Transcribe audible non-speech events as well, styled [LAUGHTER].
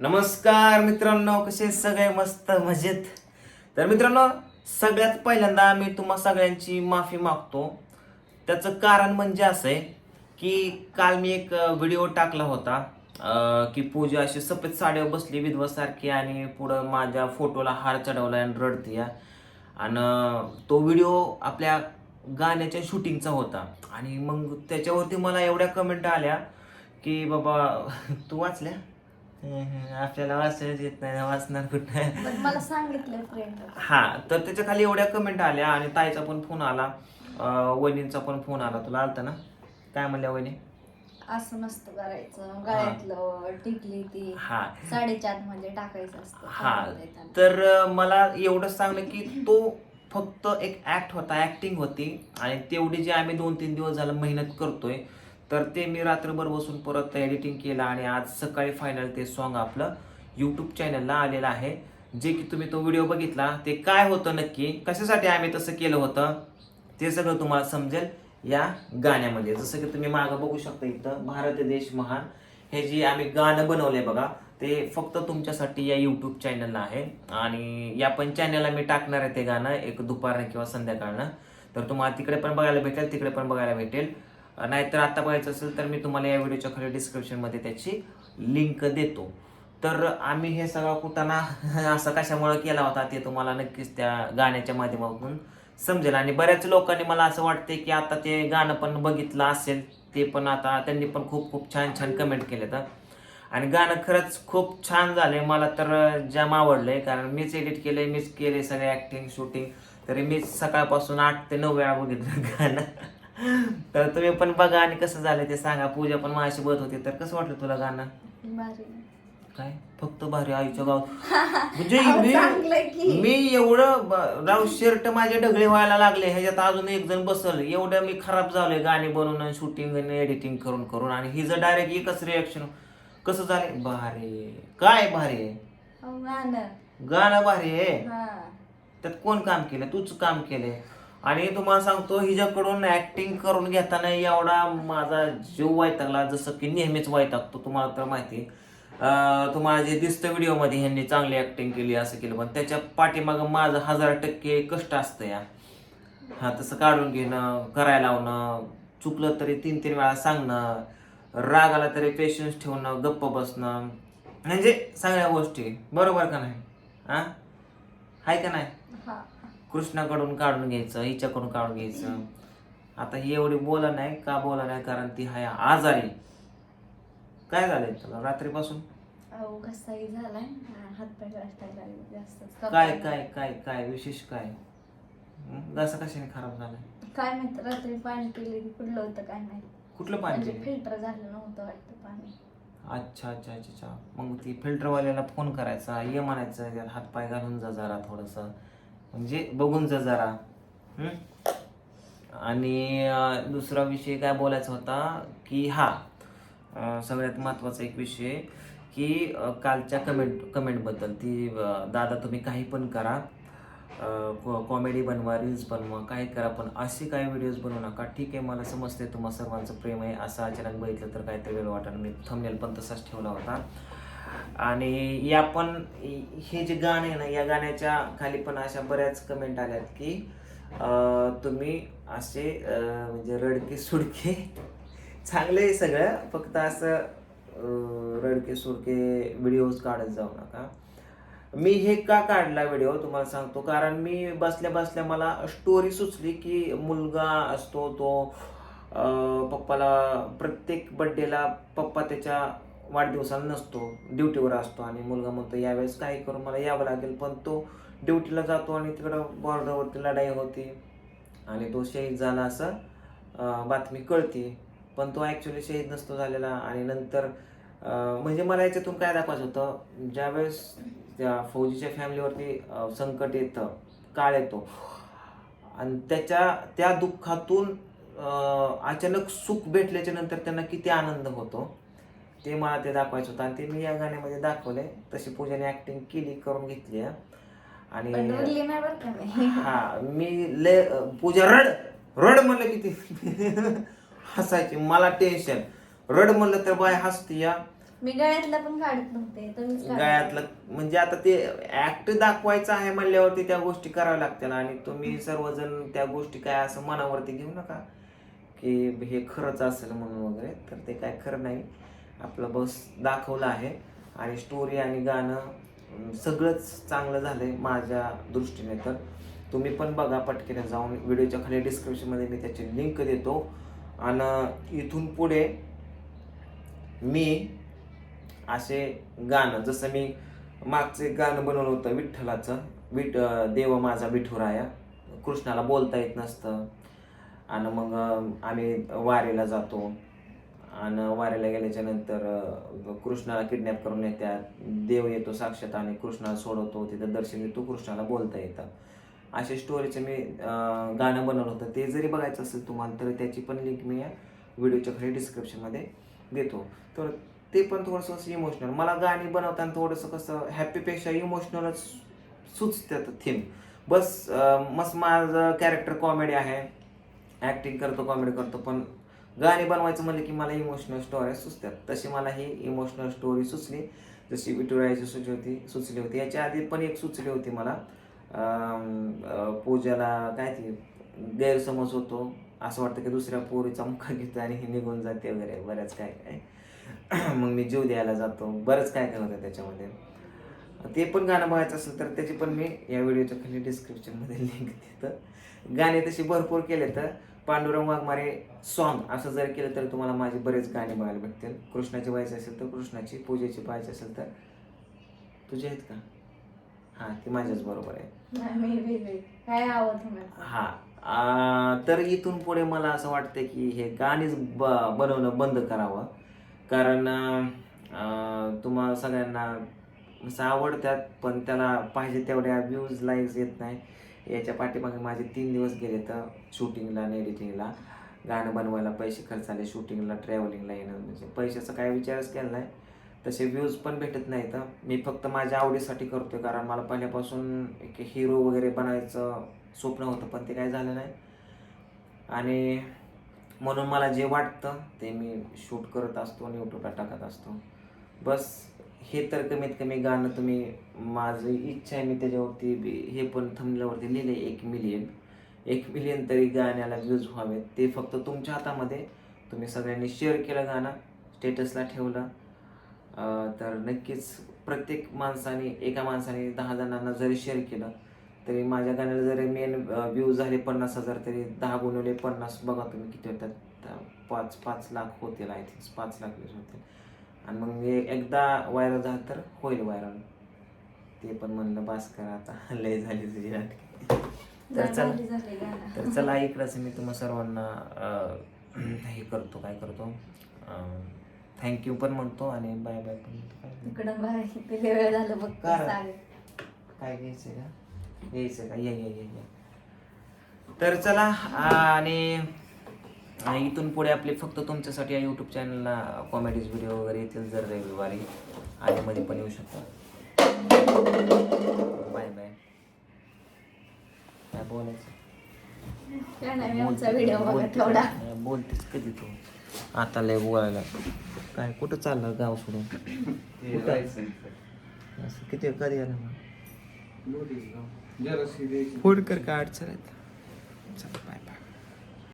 नमस्कार मित्रांनो कसे सगळे? मस्त मजेत. तर मित्रांनो सगळ्यात पहिल्यांदा मी तुम्हा सगळ्यांची माफी मागतो. त्याचं कारण म्हणजे असं आहे की काल मी एक व्हिडिओ टाकला होता की पूजा अशी सफेद साडीवर बसली विधवासारखी आणि पुढं माझ्या फोटोला हार चढवला आणि रडते आणि तो व्हिडिओ आपल्या गाण्याच्या शूटिंगचा होता. आणि मग त्याच्यावरती मला एवढ्या कमेंट आल्या की बाबा तू वाचल्या? आपल्याला वाचायला येत नाही वाचणार कुठं? पण मला सांगितलं फ्रेंड हा तर त्याच्याखाली एवढ्या कमेंट आल्या आणि ताईचा पण फोन आला. अं, वहिनींचा पण फोन आला. तुला आलता ना? काय म्हणल्या वहिनी? असं नसतं करायचं. गळ्यातलं टिकली ती. हा. साडेच्या आतमध्ये टाकायचं असतं. हा. देताना. तर अं, मला एवढंच सांगलं की तो फक्त एक ऍक्ट होता ऍक्टिंग होती. आणि तेवढी जे आम्ही दोन तीन दिवस झालं मेहनत करतोय तर ते मी रात्रभर बसून परत एडिटिंग केलं आणि आज सकाळी फायनल ते सॉन्ग आपलं यूट्यूब चॅनलला आलेलं आहे. जे की तुम्ही तो व्हिडिओ बघितला ते काय होतं नक्की कशासाठी आम्ही तसं केलं होतं ते सगळं तुम्हाला समजेल या गाण्यामध्ये. जसं की तुम्ही मागं बघू शकता इथं भारत देश महान हे जे आम्ही गाणं बनवलंय बघा ते फक्त तुमच्यासाठी या यूट्यूब चॅनलला आहे. आणि या पण चॅनलला मी टाकणार आहे ते गाणं एक दुपारनं किंवा संध्याकाळनं. तर तुम्हाला तिकडे पण बघायला भेटेल तिकडे पण बघायला भेटेल. नाहीतर आता पाहायचं असेल तर मी तुम्हाला या व्हिडिओच्या खाली डिस्क्रिप्शनमध्ये त्याची लिंक देतो. तर आम्ही हे सगळं कुटाणा [LAUGHS] असं कशामुळे केला होता ते तुम्हाला नक्कीच त्या गाण्याच्या माध्यमातून समजेल. आणि बऱ्याच लोकांनी मला असं वाटते की आता ते गाणं पण बघितलं असेल ते पण आता त्यांनी पण खूप खूप छान छान कमेंट केले तर आणि गाणं खरंच खूप छान झालं आहे मला तर जाम आवडलंय कारण मीच एडिट केलं आहे मीच केले सगळे ॲक्टिंग शूटिंग तरी मीच सकाळपासून आठ ते नऊ वेळा बघितलं गाणं. तर तुम्ही पण बघा आणि कसं झालं ते सांगा. पूजा पण माझ्याशी बघत होती. तर कसं वाटलं तुला गाणं. काय? फक्त भारी आईच्या गावात. [LAUGHS] म्हणजे मी एवढं राव शर्ट माझे ढगळे व्हायला लागले. ह्याच्यात अजून एक जण बसल. एवढं मी खराब झालोय गाणे बनवून शूटिंग आणि एडिटिंग करून करून. आणि हिचं डायरेक्ट एकच रिॲक्शन कसं झालंय? भारी. काय भारी? गाणं. भारी आहे. त्यात कोण काम केलं तूच काम केलंय. आणि तुम्हाला सांगतो हिच्याकडून ऍक्टिंग करून घेताना एवढा माझा जीव वैतागला जसं की नेहमीच वैतागतो तुम्हाला तर माहिती तुम्हाला जे दिसतं व्हिडिओमध्ये ह्यांनी चांगली ऍक्टिंग केली असं केलं पण त्याच्या पाठीमागं माझं हजार टक्के कष्ट असतं या. हा तसं काढून घेणं करायला लावणं चुकलं तरी तीन तीन वेळा सांगणं राग आला तरी पेशन्स ठेवणं गप्प बसणं म्हणजे सगळ्या गोष्टी. बरोबर का नाही? हा आहे का नाही? कृष्णाकडून काढून घ्यायचं हिच्याकडून काढून घ्यायचं. आता ही एवढी बोला नाही का बोला नाही कारण ती हाय आजारी. काय झालंय तुला रात्रीपासून? अहो घसाई झालाय. हात पाय वाटायला लागले जास्त. काय काय काय काय विशेष काय? हं? घसा कशाने खराब झालाय? काय माहीत रात्री पाणी पिले की कुठलं होतं काय माहीत. कुठलं पाणी म्हणजे? फिल्टर झालं नव्हतं वाटतं पाणी. अच्छा अच्छा अच्छा अच्छा. मग ती फिल्टरवाल्याला फोन करायचा ये म्हणायचं यात हातपाय घालून जा जरा थोडंसं. म्हणजे बघून जा जरा? आणि दुसरा विषय काय बोलायचा होता की हा सगळ्यात महत्त्वाचा एक विषय की कालच्या कमेंट कमेंटबद्दल ती दादा तुम्ही काही पण करा. कॉमेडी बनवा रील्स बनवा काही करा पण असे काही व्हिडिओज बनवू नका. ठीक आहे मला समजते तुम्हा सर्वांचं प्रेम आहे. असं अचानक बघितलं तर काहीतरी वेळ वाटणार मी थंबनेल पण तसाच ठेवला होता. आणि या पण हे जे गाणे आहे ना या गाण्याच्या खाली पण अशा बऱ्याच कमेंट आल्यात की तुम्ही असे म्हणजे रडके सुडके चांगलं आहे सगळं फक्त असं रडके सुडके व्हिडिओज काढत जाऊ नका. मी हे का काढला व्हिडिओ तुम्हाला सांगतो. कारण मी बसल्या बसल्या मला स्टोरी सुचली की मुलगा असतो तो पप्पाला प्रत्येक बड्डेला पप्पा त्याच्या वाढदिवसाला नसतो ड्युटीवर असतो आणि मुलगा म्हणतो यावेळेस काही करून मला यावं लागेल. पण तो ड्युटीला जातो आणि तिकडं बॉर्डरवरती लढाई होती आणि तो शहीद झाला असं बातमी कळते. पण तो ॲक्च्युली शहीद नसतो झालेला आणि नंतर म्हणजे मला याच्यातून काय दाखवायचं होतं ज्यावेळेस त्या फौजीच्या फॅमिलीवरती संकट येतं काळ येतो आणि त्याच्या त्या दुःखातून अचानक सुख भेटल्याच्या नंतर त्यांना किती आनंद होतो. ते मला ते दाखवायचं होतं आणि ते मी या गाण्यामध्ये दाखवले तशी पूजाने ऍक्टिंग केली करून घेतली. पण आणि रडली नाही बरं का मी हा मी लय पूजा रड रड म्हणलं किती हसायची मला टेन्शन रड म्हणलं तर बाय हसती या मी गळ्यातलं पण काढत नव्हते. गळ्यातलं म्हणजे आता ते ऍक्ट दाखवायचं आहे म्हणल्यावरती त्या गोष्टी कराव्या लागतील आणि तुम्ही सर्वजण त्या गोष्टी काय असं मनावरती घेऊ नका की हे खरंच असेल म्हणून वगैरे तर ते काय खरं नाही आपलं बस दाखवलं आहे. आणि स्टोरी आणि गाणं सगळंच चांगलं झालं आहे माझ्या दृष्टीने तर. तुम्ही पण बघा पटकेने जाऊन. व्हिडिओच्या खाली डिस्क्रिप्शनमध्ये मी त्याची लिंक देतो. आणि इथून पुढे मी असे गाणं जसं मी मागचं एक गाणं बनवलं होतं विठ्ठलाचं. विठ देव माझा विठुराया. कृष्णाला बोलता येत नसतं. आणि मग आम्ही वारीला जातो. आणि वाऱ्याला गेल्याच्यानंतर कृष्णाला किडनॅप करून येतात देव येतो साक्षात आणि कृष्णाला सोडवतो. तिथं दर्शन देतो कृष्णाला बोलता येतं. अशा स्टोरीचं मी गाणं बनवलं होतं. ते जरी बघायचं असेल तुम्हाला तर त्याची पण लिंक मी या व्हिडिओच्या खाली डिस्क्रिप्शनमध्ये देतो. तर ते पण थोडंसं असं इमोशनल मला गाणी बनवताना थोडंसं कसं हॅपीपेक्षा इमोशनलच सुचतात थीम बस मस्त माझं कॅरेक्टर कॉमेडी आहे. ॲक्टिंग करतो कॉमेडी करतो पण गाणी बनवायचं म्हणलं की मला इमोशनल स्टोरी सुचतात. तशी मला ही इमोशनल स्टोरी सुचली. जशी विठुरायाची सुचली होती सुचली होती. याच्या आधी पण एक सुचली होती मला. पूजाला काय ती गैरसमज होतो. असं वाटतं की दुसऱ्या पोरीचा मुखा घेतो आणि ही निघून जाते वगैरे बऱ्याच काय काय. [CLEARS THROAT] मग मी जीव द्यायला जातो. बरंच काय काय होतं त्याच्यामध्ये. ते पण गाणं बघायचं असेल तर त्याची पण मी या व्हिडिओच्या खाली डिस्क्रिप्शनमध्ये लिंक देतं. गाणे तशी भरपूर केले तर पांडुरंग वाघमारे सॉन्ग असं जर केलं तर तुम्हाला माझे बरेच गाणे बघायला भेटतील. कृष्णाची व्हायची असेल तर कृष्णाची पूजेची पाहायची असेल तर तुझे आहेत का? हां ते माझ्याच बरोबर आहे. काय हा तर इथून पुढे मला असं वाटतं की हे गाणीच ब बनवणं बंद करावं. कारण अं, तुम्हा सगळ्यांना असं आवडतात पण त्याला पाहिजे तेवढ्या व्ह्यूज लाईक्स येत नाही. याच्या पाठीमागे माझे तीन दिवस गेले तर शूटिंगला आणि एडिटिंगला. गाणं बनवायला पैसे खर्च आले शूटिंगला ट्रॅव्हलिंगला येणं म्हणजे पैशाचा काय विचारच केला नाही. तसे व्ह्यूज पण भेटत नाही तर मी फक्त माझ्या आवडीसाठी करतोय कारण मला पहिल्यापासून एक हिरो वगैरे बनायचं स्वप्न होतं पण ते काय झालं नाही. आणि म्हणून मला जे वाटतं ते मी शूट करत असतो आणि यूट्यूबला टाकत असतो. बस. हे तर कमीत कमी गाणं तुम्ही माझी इच्छा आहे मी त्याच्यावरती बी- हे पण थंबल्यावरती लिहिले एक मिलियन एक मिलियन तरी गाण्याला व्ह्यूज व्हावेत. ते फक्त तुमच्या हातामध्ये. तुम्ही सगळ्यांनी शेअर केलं गाणं स्टेटसला ठेवलं. तर नक्कीच प्रत्येक माणसाने एका माणसाने दहा जणांना जरी शेअर केलं तरी माझ्या गाण्याला जरी मेन व्ह्यू झाले पन्नास हजार तरी दहा गुणवले पन्नास बघा तुम्ही किती होतात. पाच पाच लाख होतील आय थिंक पाच लाख व्ह्यूज होतील. आणि मग हे एकदा व्हायरल झालं तर होईल व्हायरल. ते पण म्हणलं बास करा आता. [LAUGHS] लय झाली तुझी नाटके तर चला. तर चला इकडंच मी तुम्हा सर्वांना [CLEARS THROAT] हे करतो काय करतो. थँक्यू पण म्हणतो आणि बाय बाय पण म्हणतो. काय इकडं किती वेळ झालं बघ काय? घ्यायचं का? यायचं का? या या तर चला आणि आणि इथून पुढे आपले फक्त तुमच्यासाठी या यूट्यूब चॅनलला कॉमेडीज व्हिडिओ वगैरे येतील जर रविवारी. आधीमध्ये पण येऊ शकतात बाय बाय काय बोलायचं? बोलतेस कधी. तू. आता लय बोलायला काय कुठं चाललं गाव सोडून? असं किती कधी आलं मग? फोड कर काय अडचण आहेत चला बाय बाय